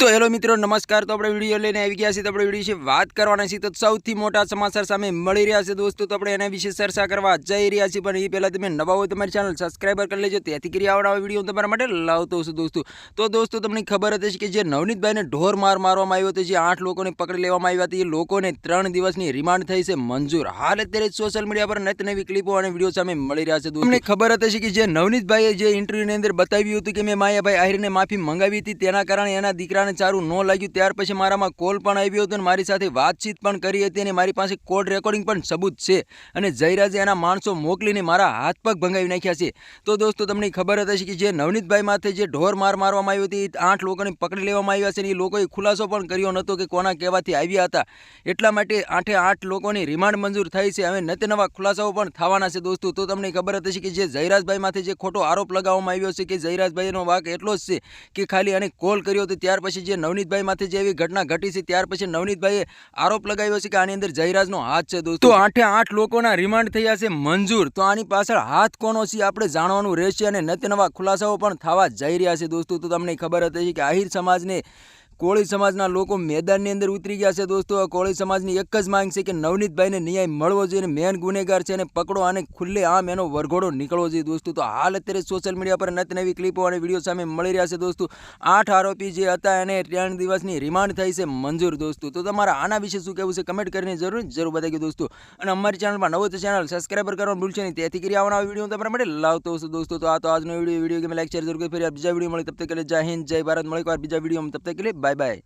તો હેલો મિત્રો, નમસ્કાર. તો આપણે વીડિયો લઈને આવી ગયા છીએ. તો આપણે વીડિયો વિશે વાત કરવાના છીએ. તો સૌથી મોટા સમાચાર સામે મળી રહ્યા છે દોસ્તો. તો આપણે એના વિશે ચર્ચા કરવા જઈ રહ્યા છીએ. પણ એ પહેલાં તમે નવા હોય તમારી ચેનલ સબસ્ક્રાઈબર કરી લેજો. તેથી કરી આવવાના વીડિયો તમારા માટે લાવતો છું દોસ્તો. તો દોસ્તો, તમને ખબર હતી કે જે નવનીતભાઈને ઢોર માર મારવામાં આવ્યો હતો, જે આઠ લોકોને પકડી લેવામાં આવ્યા હતા, એ લોકોને ત્રણ દિવસની રિમાન્ડ થઈ છે મંજૂર. હાલ અત્યારે સોશિયલ મીડિયા પર નત નવી ક્લિપો અને વીડિયો સામે મળી રહ્યા છે તમને ખબર હતી કે જે નવનીતભાઈએ જે ઇન્ટરવ્યૂની અંદર બતાવ્યું હતું કે મેં માયાભાઈ આહિરને માફી મંગાવી હતી, તેના કારણે એના દીકરાને સારું ન લાગ્યું, ત્યાર પછી મારામાં કોલ પણ આવ્યો હતો અને મારી સાથે વાતચીત પણ કરી હતી અને મારી પાસે કોલ રેકોર્ડિંગ પણ સબૂત છે અને જયરાજે એના માણસો મોકલીને મારા હાથ પગ ભંગાવી નાખ્યા છે. તો દોસ્તો, તમને ખબર હતી કે જે નવનીતભાઈ માથે જે ઢોર માર મારવામાં આવ્યો હતી આઠ લોકોને પકડી લેવામાં આવ્યા છે અને એ લોકોએ ખુલાસો પણ કર્યો નહોતો કે કોના કહેવાથી આવ્યા હતા. એટલા માટે આઠે આઠ લોકોની રિમાન્ડ મંજૂર થઈ છે. હવે નતે નવા ખુલાસાઓ પણ થવાના છે દોસ્તો. તો તમને ખબર હતી કે જે જયરાજભાઈ માથે જે ખોટો આરોપ લગાવવામાં આવ્યો છે કે જયરાજભાઈનો વાક એટલો જ છે કે ખાલી અને કોલ કર્યો હતો ત્યાર પછી જે નવનીતભાઈ માથે જે એવી ઘટના ઘટી છે, ત્યાર પછી નવનીતભાઈએ આરોપ લગાવ્યો છે કે આની અંદર જયરાજનો હાથ છે દોસ્તો. આઠે આઠ લોકોના રિમાન્ડ થયા છે મંજૂર. તો આની પાછળ હાથ કોનો છે આપણે જાણવાનું રહેશે અને નત નવા ખુલાસાઓ પણ થવા જઈ રહ્યા છે દોસ્તો. તો તમને ખબર હતી કે આહિર સમાજને કોળી સમાજના લોકો મેદાનની અંદર ઉતરી ગયા છે દોસ્તો. કોળી સમાજની એક જ માંગ છે કે નવનીતભાઈને ન્યાય મળવો જોઈએ મેન ગુનેગાર છે અને પકડો અને ખુલ્લે આમ એનો વરઘોડો નીકળવો જોઈએ દોસ્તો. તો હાલ અત્યારે સોશિયલ મીડિયા પર નત નવી ક્લિપો અને વીડિયો સામે મળી રહ્યા છે દોસ્તો. આઠ આરોપી જે હતા એને ત્રણ દિવસની રિમાન્ડ થઈ છે મંજૂર દોસ્તો. તો તમારા આના વિશે શું કહેવું છે? કમેન્ટ કરીને જરૂર જરૂર બતાવી દોસ્તો. અને અમારી ચેનલમાં નવો તો ચેનલ સબસ્ક્રાઈબર કરવાનું ભૂલશે નહીં. તેથી કરી આવવાના વીડિયો તમારા માટે લાવતો હશે દોસ્તો. તો આ તો આજનો વીડિયો. વીડિયો કે મેં લાઈક શેર જરૂર કરી. ફરી બીજા વીડિયો મળે તબ તક જય હિન્દ, જય ભારત. મળે એક વાર બીજા વીડિયો તબ તક કે બાય બાય